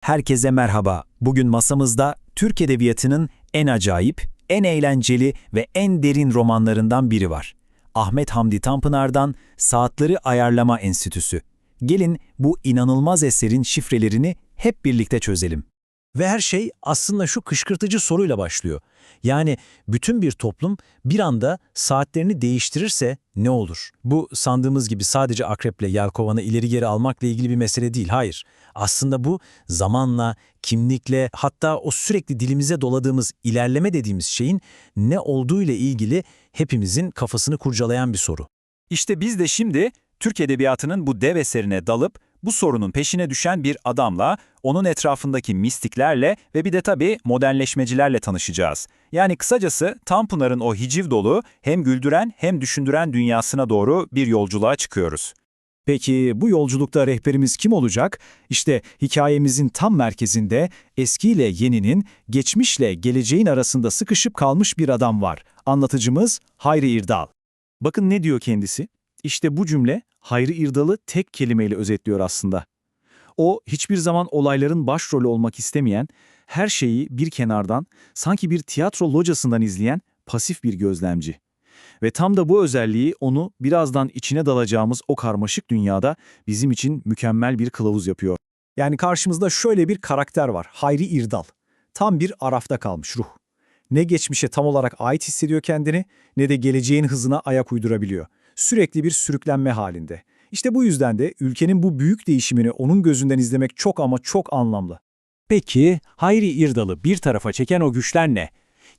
Herkese merhaba. Bugün masamızda Türk Edebiyatı'nın en acayip, en eğlenceli ve en derin romanlarından biri var. Ahmet Hamdi Tanpınar'dan Saatleri Ayarlama Enstitüsü. Gelin bu inanılmaz eserin şifrelerini hep birlikte çözelim. Ve her şey aslında şu kışkırtıcı soruyla başlıyor. Yani bütün bir toplum bir anda saatlerini değiştirirse ne olur? Bu sandığımız gibi sadece akreple yelkovanı ileri geri almakla ilgili bir mesele değil, hayır. Aslında bu zamanla, kimlikle hatta o sürekli dilimize doladığımız ilerleme dediğimiz şeyin ne olduğu ile ilgili hepimizin kafasını kurcalayan bir soru. İşte biz de şimdi Türk Edebiyatı'nın bu dev eserine dalıp bu sorunun peşine düşen bir adamla, onun etrafındaki mistiklerle ve bir de tabii modernleşmecilerle tanışacağız. Yani kısacası Tanpınar'ın o hiciv dolu hem güldüren hem düşündüren dünyasına doğru bir yolculuğa çıkıyoruz. Peki bu yolculukta rehberimiz kim olacak? İşte hikayemizin tam merkezinde eskiyle yeninin, geçmişle geleceğin arasında sıkışıp kalmış bir adam var. Anlatıcımız Hayri İrdal. Bakın ne diyor kendisi? İşte bu cümle Hayri İrdal'ı tek kelimeyle özetliyor aslında. O hiçbir zaman olayların başrolü olmak istemeyen, her şeyi bir kenardan, sanki bir tiyatro locasından izleyen pasif bir gözlemci. Ve tam da bu özelliği onu birazdan içine dalacağımız o karmaşık dünyada bizim için mükemmel bir kılavuz yapıyor. Yani karşımızda şöyle bir karakter var, Hayri İrdal. Tam bir arafta kalmış ruh. Ne geçmişe tam olarak ait hissediyor kendini, ne de geleceğin hızına ayak uydurabiliyor. Sürekli bir sürüklenme halinde. İşte bu yüzden de ülkenin bu büyük değişimini onun gözünden izlemek çok ama çok anlamlı. Peki Hayri İrdal'ı bir tarafa çeken o güçler ne?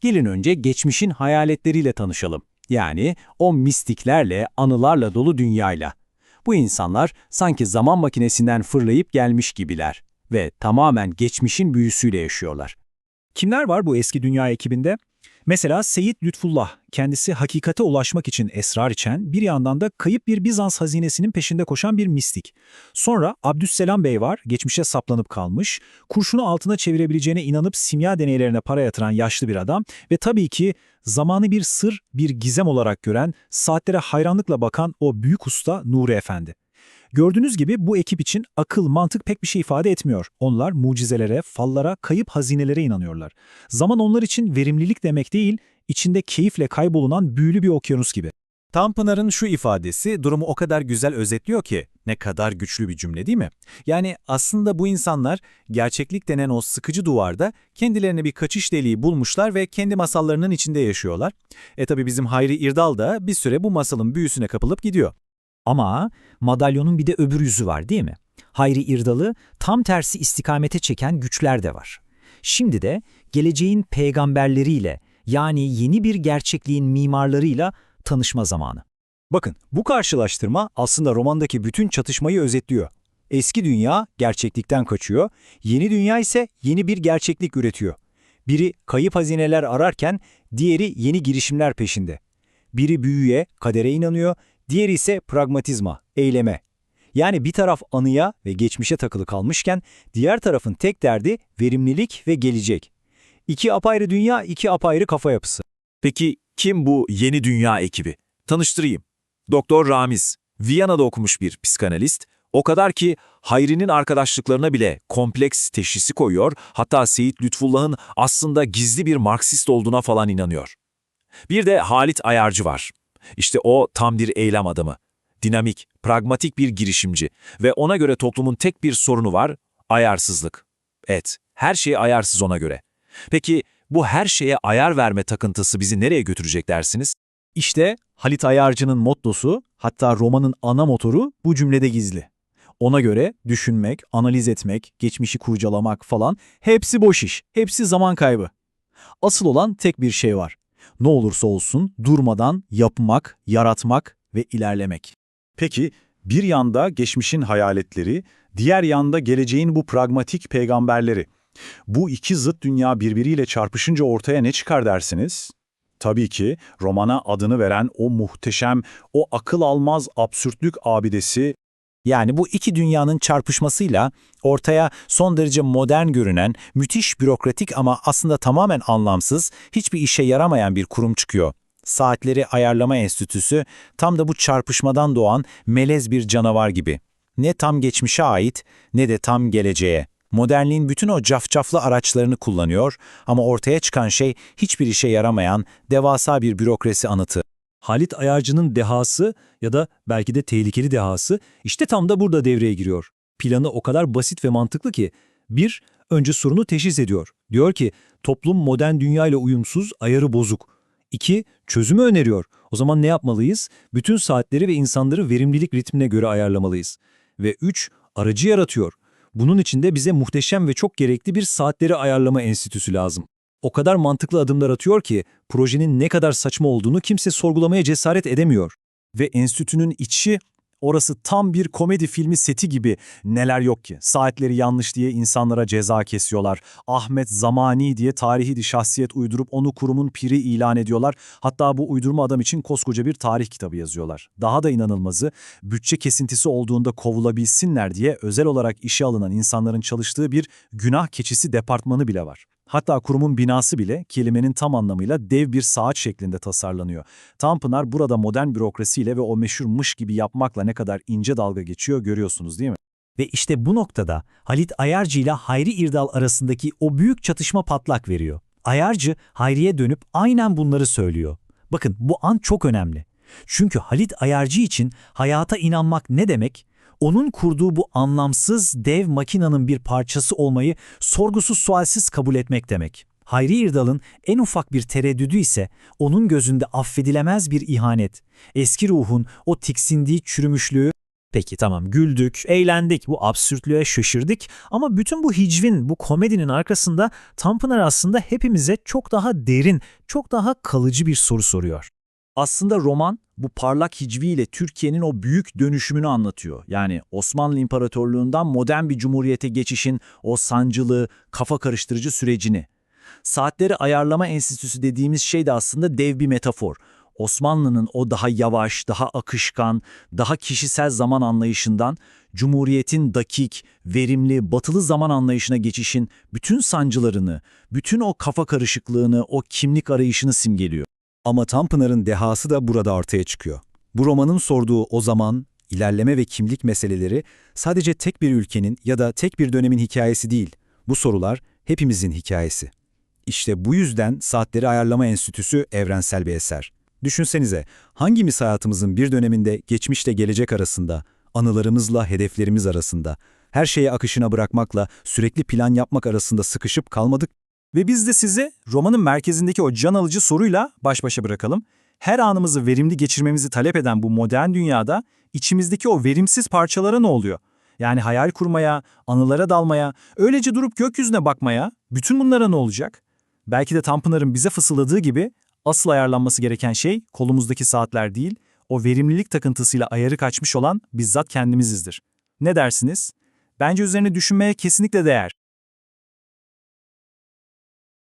Gelin önce geçmişin hayaletleriyle tanışalım. Yani o mistiklerle, anılarla dolu dünyayla. Bu insanlar sanki zaman makinesinden fırlayıp gelmiş gibiler ve tamamen geçmişin büyüsüyle yaşıyorlar. Kimler var bu eski dünya ekibinde? Mesela Seyit Lütfullah, kendisi hakikate ulaşmak için esrar içen, bir yandan da kayıp bir Bizans hazinesinin peşinde koşan bir mistik. Sonra Abdüsselam Bey var, geçmişe saplanıp kalmış, kurşunu altına çevirebileceğine inanıp simya deneylerine para yatıran yaşlı bir adam ve tabii ki zamanı bir sır, bir gizem olarak gören, saatlere hayranlıkla bakan o büyük usta Nuri Efendi. Gördüğünüz gibi bu ekip için akıl, mantık pek bir şey ifade etmiyor. Onlar mucizelere, fallara, kayıp hazinelere inanıyorlar. Zaman onlar için verimlilik demek değil, içinde keyifle kaybolunan büyülü bir okyanus gibi. Tanpınar'ın şu ifadesi durumu o kadar güzel özetliyor ki ne kadar güçlü bir cümle değil mi? Yani aslında bu insanlar gerçeklik denen o sıkıcı duvarda kendilerine bir kaçış deliği bulmuşlar ve kendi masallarının içinde yaşıyorlar. E tabi bizim Hayri İrdal da bir süre bu masalın büyüsüne kapılıp gidiyor. Ama madalyonun bir de öbür yüzü var değil mi? Hayri İrdal'ı tam tersi istikamete çeken güçler de var. Şimdi de geleceğin peygamberleriyle yani yeni bir gerçekliğin mimarlarıyla tanışma zamanı. Bakın bu karşılaştırma aslında romandaki bütün çatışmayı özetliyor. Eski dünya gerçeklikten kaçıyor, yeni dünya ise yeni bir gerçeklik üretiyor. Biri kayıp hazineler ararken diğeri yeni girişimler peşinde. Biri büyüye, kadere inanıyor, diğeri ise pragmatizma, eyleme. Yani bir taraf anıya ve geçmişe takılı kalmışken diğer tarafın tek derdi verimlilik ve gelecek. İki apayrı dünya, iki apayrı kafa yapısı. Peki kim bu yeni dünya ekibi? Tanıştırayım. Doktor Ramiz, Viyana'da okumuş bir psikanalist, o kadar ki Hayri'nin arkadaşlıklarına bile kompleks teşhisi koyuyor, hatta Seyit Lütfullah'ın aslında gizli bir Marksist olduğuna falan inanıyor. Bir de Halit Ayarcı var. İşte o tam bir eylem adamı. Dinamik, pragmatik bir girişimci ve ona göre toplumun tek bir sorunu var, ayarsızlık. Evet, her şey ayarsız ona göre. Peki bu her şeye ayar verme takıntısı bizi nereye götürecek dersiniz? İşte Halit Ayarcı'nın mottosu, hatta romanın ana motoru bu cümlede gizli. Ona göre düşünmek, analiz etmek, geçmişi kurcalamak falan hepsi boş iş, hepsi zaman kaybı. Asıl olan tek bir şey var. Ne olursa olsun durmadan yapmak, yaratmak ve ilerlemek. Peki bir yanda geçmişin hayaletleri, diğer yanda geleceğin bu pragmatik peygamberleri. Bu iki zıt dünya birbiriyle çarpışınca ortaya ne çıkar dersiniz? Tabii ki romana adını veren o muhteşem, o akıl almaz absürtlük abidesi Yani bu iki dünyanın çarpışmasıyla ortaya son derece modern görünen, müthiş bürokratik ama aslında tamamen anlamsız, hiçbir işe yaramayan bir kurum çıkıyor. Saatleri Ayarlama Enstitüsü tam da bu çarpışmadan doğan melez bir canavar gibi. Ne tam geçmişe ait ne de tam geleceğe. Modernliğin bütün o cafcaflı araçlarını kullanıyor ama ortaya çıkan şey hiçbir işe yaramayan devasa bir bürokrasi anıtı. Halit Ayarcı'nın dehası ya da belki de tehlikeli dehası işte tam da burada devreye giriyor. Planı o kadar basit ve mantıklı ki bir, önce sorunu teşhis ediyor. Diyor ki toplum modern dünyayla uyumsuz, ayarı bozuk. İki, çözümü öneriyor. O zaman ne yapmalıyız? Bütün saatleri ve insanları verimlilik ritmine göre ayarlamalıyız. Ve üç, aracı yaratıyor. Bunun için de bize muhteşem ve çok gerekli bir saatleri ayarlama enstitüsü lazım. O kadar mantıklı adımlar atıyor ki projenin ne kadar saçma olduğunu kimse sorgulamaya cesaret edemiyor. Ve enstitünün içi, orası tam bir komedi filmi seti gibi. Neler yok ki. Saatleri yanlış diye insanlara ceza kesiyorlar. Ahmet Zamani diye tarihi bir şahsiyet uydurup onu kurumun piri ilan ediyorlar. Hatta bu uydurma adam için koskoca bir tarih kitabı yazıyorlar. Daha da inanılmazı, bütçe kesintisi olduğunda kovulabilsinler diye özel olarak işe alınan insanların çalıştığı bir günah keçisi departmanı bile var. Hatta kurumun binası bile kelimenin tam anlamıyla dev bir saat şeklinde tasarlanıyor. Tanpınar burada modern bürokrasiyle ve o meşhur mış gibi yapmakla ne kadar ince dalga geçiyor görüyorsunuz değil mi? Ve işte bu noktada Halit Ayarcı ile Hayri İrdal arasındaki o büyük çatışma patlak veriyor. Ayarcı Hayri'ye dönüp aynen bunları söylüyor. Bakın bu an çok önemli. Çünkü Halit Ayarcı için hayata inanmak ne demek? Onun kurduğu bu anlamsız dev makinanın bir parçası olmayı sorgusuz sualsiz kabul etmek demek. Hayri İrdal'ın en ufak bir tereddüdü ise onun gözünde affedilemez bir ihanet. Eski ruhun o tiksindiği çürümüşlüğü Peki tamam güldük, eğlendik, bu absürtlüğe şaşırdık ama bütün bu hicvin, bu komedinin arkasında Tanpınar aslında hepimize çok daha derin, çok daha kalıcı bir soru soruyor. Aslında roman bu parlak hicviyle Türkiye'nin o büyük dönüşümünü anlatıyor. Yani Osmanlı İmparatorluğundan modern bir cumhuriyete geçişin o sancılı, kafa karıştırıcı sürecini. Saatleri ayarlama enstitüsü dediğimiz şey de aslında dev bir metafor. Osmanlı'nın o daha yavaş, daha akışkan, daha kişisel zaman anlayışından Cumhuriyet'in dakik, verimli, batılı zaman anlayışına geçişin bütün sancılarını, bütün o kafa karışıklığını, o kimlik arayışını simgeliyor. Ama Tanpınar'ın dehası da burada ortaya çıkıyor. Bu romanın sorduğu o zaman, ilerleme ve kimlik meseleleri sadece tek bir ülkenin ya da tek bir dönemin hikayesi değil. Bu sorular hepimizin hikayesi. İşte bu yüzden Saatleri Ayarlama Enstitüsü evrensel bir eser. Düşünsenize, hangimiz hayatımızın bir döneminde geçmişle gelecek arasında, anılarımızla hedeflerimiz arasında, her şeyi akışına bırakmakla sürekli plan yapmak arasında sıkışıp kalmadık? Ve biz de sizi romanın merkezindeki o can alıcı soruyla baş başa bırakalım. Her anımızı verimli geçirmemizi talep eden bu modern dünyada içimizdeki o verimsiz parçalara ne oluyor? Yani hayal kurmaya, anılara dalmaya, öylece durup gökyüzüne bakmaya, bütün bunlara ne olacak? Belki de Tanpınar'ın bize fısıldadığı gibi asıl ayarlanması gereken şey kolumuzdaki saatler değil, o verimlilik takıntısıyla ayarı kaçmış olan bizzat kendimizizdir. Ne dersiniz? Bence üzerine düşünmeye kesinlikle değer.